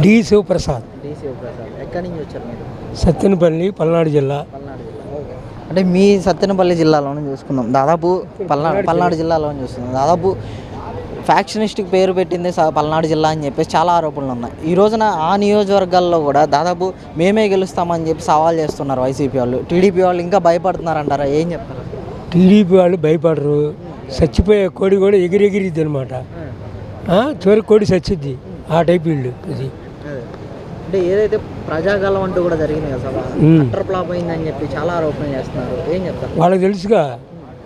D Sivaprasad. Sattenapalli Palnadu జిల్లా. అంటే మీ సత్తెనపల్లి జిల్లాలోనే చూసుకుందాం. దాదాపు పల్నాడు పల్నాడు జిల్లాలోనే చూస్తున్నాం దాదాపు ఫ్యాక్షనిస్ట్కి పేరు పెట్టింది పల్నాడు జిల్లా అని చెప్పేసి చాలా ఆరోపణలు ఉన్నాయి. ఈ రోజున ఆ నియోజకవర్గాల్లో కూడా దాదాపు మేమే గెలుస్తామని చెప్పి సవాల్ చేస్తున్నారు వైసీపీ వాళ్ళు. టీడీపీ వాళ్ళు ఇంకా భయపడుతున్నారంటారా? ఏం చెప్తారు? టీడీపీ వాళ్ళు భయపడరు. చచ్చిపోయే కోడి కూడా ఎగిరెగిరిద్ది అనమాట చివరికి కోడి చచ్చిద్ది. ఆ టైప్ వీళ్ళు ఇది. అంటే ఏదైతే ప్రజాకాలం అంటూ కూడా జరిగింది కదా సభ ఉమ్. అట్టర్ ఫ్లాప్ అయిందని చెప్పి చాలా ఆరోపణలు చేస్తున్నారు. ఏం చెప్తారు? వాళ్ళకి తెలుసుగా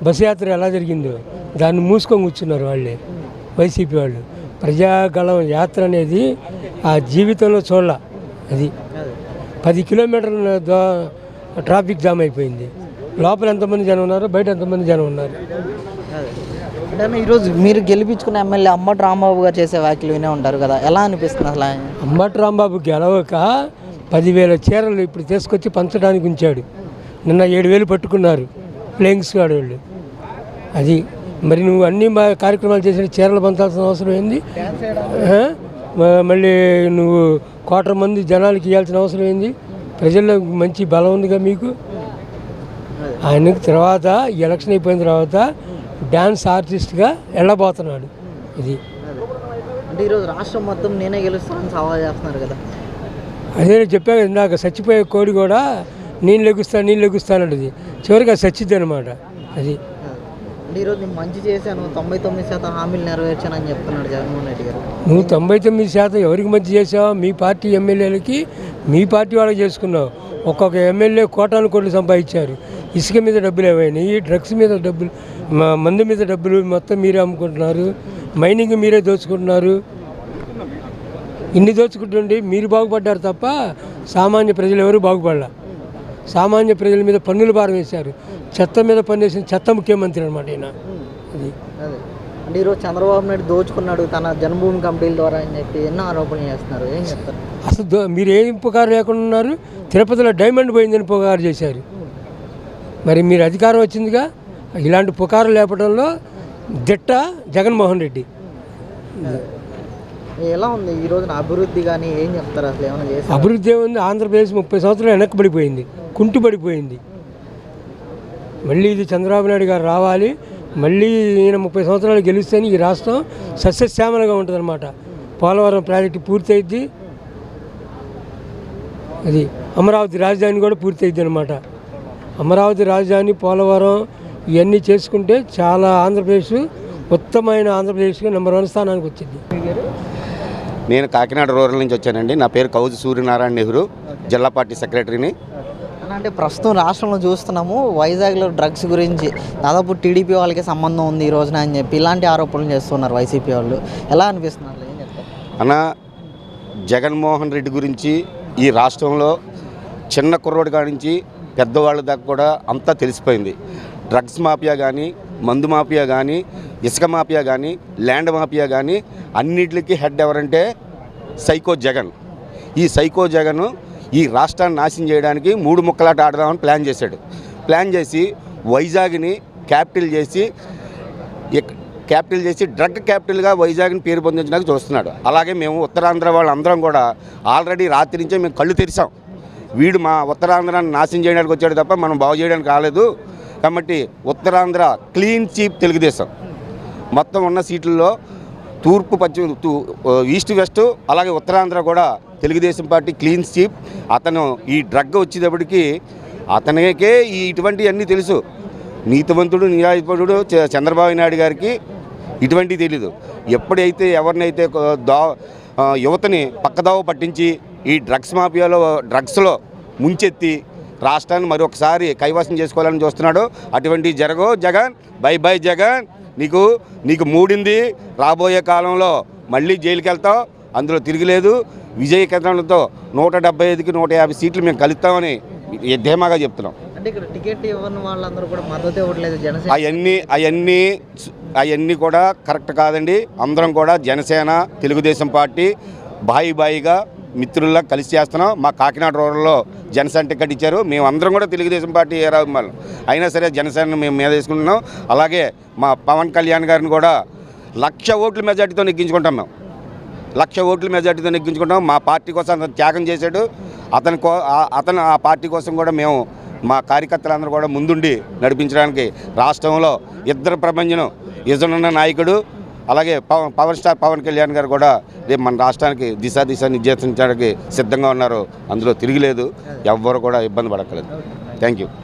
బస్ యాత్ర ఎలా జరిగిందో. దాన్ని మూసుకొని కూర్చున్నారు వాళ్ళే వైసీపీ వాళ్ళు. ప్రజాగళం యాత్ర అనేది ఆ జీవితంలో చూడాల. అది పది కిలోమీటర్ల ట్రాఫిక్ జామ్ అయిపోయింది. లోపల ఎంతమంది జనం ఉన్నారు బయట ఎంతమంది జనం ఉన్నారు? అంటే ఈరోజు మీరు గెలిపించుకున్న ఎమ్మెల్యే అమ్మటి రాంబాబు గారు చేసే వ్యాఖ్యలు వినే ఉంటారు కదా? ఎలా అనిపిస్తుంది అసలు అమ్మటి రాంబాబు గెలవక పదివేల చీరలు ఇప్పుడు తీసుకొచ్చి పంచడానికి ఉంచాడు. నిన్న ఏడు వేలు పట్టుకున్నారు ప్లేయింగ్స్ స్క్వాడ్ వాళ్ళు. అది మరి నువ్వు అన్ని మా కార్యక్రమాలు చేసిన చీరలు పంచాల్సిన అవసరం ఏంది? మళ్ళీ నువ్వు కోట మంది జనాలకి ఇవ్వాల్సిన అవసరం ఏంది? ప్రజల్లో మంచి బలం ఉందిగా మీకు? ఆయనకు తర్వాత ఎలక్షన్ అయిపోయిన తర్వాత డ్యాన్స్ ఆర్టిస్ట్గా వెళ్ళబోతున్నాడు ఇది. అంటే ఈరోజు రాష్ట్రం మొత్తం నేనే గెలుస్తానని సవాల్ చేస్తున్నారు కదా. అదే నేను చెప్పాను కదా ఇందాక చచ్చిపోయే కోడి కూడా నేను లెగుస్తాను నేను లెగుస్తానంటది చివరికి అది చచ్చిద్ది అనమాట అది. అంటే ఈరోజు నేను మంచి చేశాను తొంభై తొమ్మిది శాతం హామీలు నెరవేర్చానని చెప్తున్నాడు జగన్మోహన్ రెడ్డి గారు. నువ్వు తొంభై తొమ్మిది శాతం ఎవరికి మంచి చేసావు మీ పార్టీ ఎమ్మెల్యేలకి మీ పార్టీ వాళ్ళకి చేసుకున్నావు. ఒక్కొక్క ఎమ్మెల్యే కోటాను కోట్లు సంపాదించారు. ఇసుక మీద డబ్బులు ఏమైనాయి డ్రగ్స్ మీద డబ్బులు మందు మీద డబ్బులు మొత్తం మీరే అమ్ముకుంటున్నారు. మైనింగ్ మీరే దోచుకుంటున్నారు. ఇన్ని దోచుకుంటుండి మీరు బాగుపడ్డారు తప్ప సామాన్య ప్రజలు ఎవరు బాగుపడలా. సామాన్య ప్రజల మీద పన్నులు భారం వేశారు. చెత్త మీద పన్ను వేసిన చెత్త ముఖ్యమంత్రి అనమాట ఈయన. అది. అంటే ఈరోజు చంద్రబాబు నాయుడు దోచుకున్నాడు తన జన్మభూమి కంపెనీల ద్వారా అని చెప్పి ఎన్నో ఆరోపణలు చేస్తున్నారు. ఏం చెప్తారు అసలు మీరు ఏం పుకారు లేకుండా ఉన్నారు? తిరుపతిలో డైమండ్ పోయిందని పుకారు చేశారు. మరి మీరు అధికారం వచ్చిందిగా ఇలాంటి పుకారు లేపడంలో దిట్ట జగన్మోహన్ రెడ్డి. ఎలా ఉంది ఈ రోజున అభివృద్ధి కానీ ఏం చెప్తారు అసలు ఏమైనా చేసి అభివృద్ధి ఏముంది? ఆంధ్రప్రదేశ్ ముప్పై సంవత్సరాలు వెనక్కబడిపోయింది కుంటుపడిపోయింది మళ్ళీ ఇది చంద్రబాబు నాయుడు గారు రావాలి మళ్ళీ ఈయన ముప్పై సంవత్సరాలు గెలిస్తేనే ఈ రాష్ట్రం సస్యశ్యామలంగా ఉంటుందన్నమాట. పోలవరం ప్రాజెక్టు పూర్తయిద్ది అది అమరావతి రాజధాని కూడా పూర్తయిద్ది అనమాట అమరావతి రాజధాని పోలవరం ఇవన్నీ చేసుకుంటే చాలా ఆంధ్రప్రదేశ్ ఉత్తమమైన ఆంధ్రప్రదేశ్గా నెంబర్ వన్ స్థానానికి వచ్చింది. నేను కాకినాడ రూరల్ నుంచి వచ్చానండి. నా పేరు కౌజు సూర్యనారాయణ నెహ్రూ జిల్లా పార్టీ సెక్రటరీని. అన్న, అంటే ప్రస్తుతం రాష్ట్రంలో చూస్తున్నాము వైజాగ్లో డ్రగ్స్ గురించి దాదాపు టీడీపీ వాళ్ళకి సంబంధం ఉంది ఈ రోజున అని చెప్పి ఇలాంటి ఆరోపణలు చేస్తున్నారు వైసీపీ వాళ్ళు. ఎలా అనిపిస్తున్నారు అన్న జగన్మోహన్ రెడ్డి గురించి ఈ రాష్ట్రంలో చిన్న కుర్రోడి కాడి నుంచి పెద్దవాళ్ళ దాకా కూడా అంతా తెలిసిపోయింది. డ్రగ్స్ మాఫియా కానీ మందు మాఫియా కానీ ఇసుక మాఫియా కానీ ల్యాండ్ మాఫియా కానీ అన్నిటికీ హెడ్ ఎవరంటే సైకో జగన్. ఈ సైకో జగన్ ఈ రాష్ట్రాన్ని నాశనం చేయడానికి మూడు ముక్కలాట ఆడదామని ప్లాన్ చేశాడు. ప్లాన్ చేసి వైజాగ్ని క్యాపిటల్ చేసి క్యాపిటల్ చేసి డ్రగ్ క్యాపిటల్గా వైజాగ్ని పేరు పొందించడానికి చూస్తున్నాడు. అలాగే మేము ఉత్తరాంధ్ర వాళ్ళందరం కూడా ఆల్రెడీ రాత్రి నుంచే మేము కళ్ళు తెరిచాం. వీడు మా ఉత్తరాంధ్రాన్ని నాశనం చేయడానికి వచ్చాడు తప్ప మనం బాగు చేయడానికి రాలేదు. కాబట్టి ఉత్తరాంధ్ర క్లీన్ చీప్ తెలుగుదేశం. మొత్తం ఉన్న సీట్లలో తూర్పు పశ్చిమ తూ- ఈస్ట్ వెస్ట్ అలాగే ఉత్తరాంధ్ర కూడా తెలుగుదేశం పార్టీ క్లీన్ చీప్. అతను ఈ డ్రగ్ వచ్చేటప్పటికి అతనికే ఈ ఇటువంటివన్నీ తెలుసు. నీతివంతుడు నిరాయుపడు చంద్రబాబు నాయుడు గారికి ఇటువంటివి తెలీదు. ఎప్పుడైతే ఎవరినైతే దా యువతని పక్కదావ పట్టించి ఈ డ్రగ్స్ మాఫియాలో డ్రగ్స్లో ముంచెత్తి రాష్ట్రాన్ని మరొకసారి కైవసం చేసుకోవాలని చూస్తున్నాడు. అటువంటి జరగో జగన్ బై బై జగన్. నీకు నీకు మూడింది. రాబోయే కాలంలో మళ్ళీ జైలుకి వెళ్తావు అందులో తిరిగిలేదు. విజయ కేంద్రంతో నూట డెబ్బై ఐదుకి నూట యాభై సీట్లు మేము కలుస్తామని ధీమాగా చెప్తున్నాం. అవన్నీ అవన్నీ అవన్నీ కూడా కరెక్ట్ కాదండి. అందరం కూడా జనసేన తెలుగుదేశం పార్టీ బాయి బాయిగా మిత్రుల్లా కలిసి చేస్తున్నాం. మా కాకినాడ రోడ్లో జనసేన టికెట్ ఇచ్చారు. మేము అందరం కూడా తెలుగుదేశం పార్టీ ఏరాభిమానులు అయినా సరే జనసేన మేము మీద వేసుకుంటున్నాం. అలాగే మా పవన్ కళ్యాణ్ గారిని కూడా లక్ష ఓట్ల మెజార్టీతో నెగ్గించుకుంటాం మేము. లక్ష ఓట్ల మెజార్టీతో నెగ్గించుకుంటాం. మా పార్టీ కోసం అతను త్యాగం చేశాడు. అతని కో ఆ- అతను ఆ పార్టీ కోసం కూడా మేము మా కార్యకర్తలందరూ కూడా ముందుండి నడిపించడానికి రాష్ట్రంలో ఇద్దరు ప్రపంచం ఇజనున్న నాయకుడు అలాగే పవన్ పవర్ స్టార్ పవన్ కళ్యాణ్ గారు కూడా రేపు మన రాష్ట్రానికి దిశ దిశ నిర్దేశించడానికి సిద్ధంగా ఉన్నారు. అందులో తిరిగిలేదు ఎవ్వరు కూడా ఇబ్బంది పడక్కలేదు థ్యాంక్ యూ